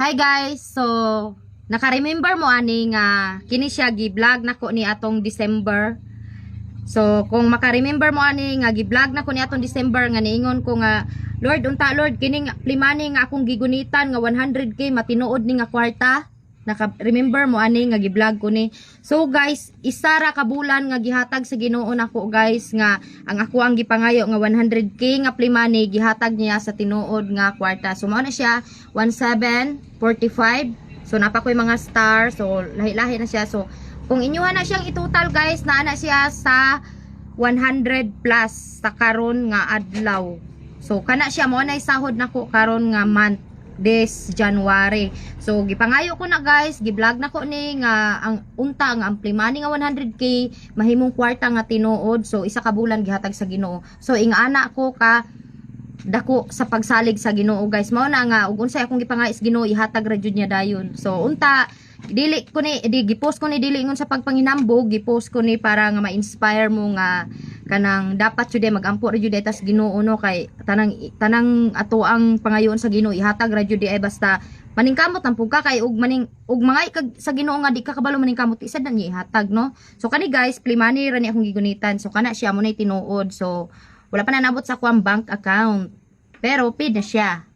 Hi guys, so naka-remember mo ani nga kini siya gi-vlog nako ni atong December. So kung maka-remember mo ani nga gi-vlog nako ni atong December nga niingon ko nga Lord unta Lord kini nga plimani nga akong gigunitan nga 100k matinuod ni nga kwarta. Naka-remember mo ani nga gi-vlog ko ni. So guys, isa ra ka bulan nga gihatag sa Ginoo nako guys nga ang ako ang gipangayo nga 100k nga plimani gihatag niya sa tinuod nga kwarta. So mao na siya 1745. So napa ko'y mga star. So lahi-lahi na siya. So kung inyuha na siyang itotal guys, na na siya sa 100 plus sa karon nga adlaw. So kana siya mo na sahod nako karon nga month this January. So gipangayo ko na guys, gi-vlog na ko ni nga ang unta nga ang plimani nga 100k mahimong kwarta nga tinuod. So isa ka bulan gihatag sa Ginoo. So ingana ko ka dako sa pagsalig sa Ginoo guys. Mao na nga ug unsay akong gipangais Ginoo ihatag ra jud niya dayon. So unta dili ko ni di gipost ko ni dili ingon sa pagpanginambog gipost ko ni para nga ma-inspire mo nga kanang dapat jud magampo ra jud tas Ginoo no? Kay tanang tanang ato ang pangayon sa Ginoo ihatag ra jud ay basta maningkamot ang pugka kay ug maning ug mga kag sa Ginoo nga di ka kabalo maningkamot isa na niya ihatag no? So kani guys plimani ra ni akong gigunitan. So kana siya mo na tinuod so wala pa na nabot sa akong bank account. Pero paid na siya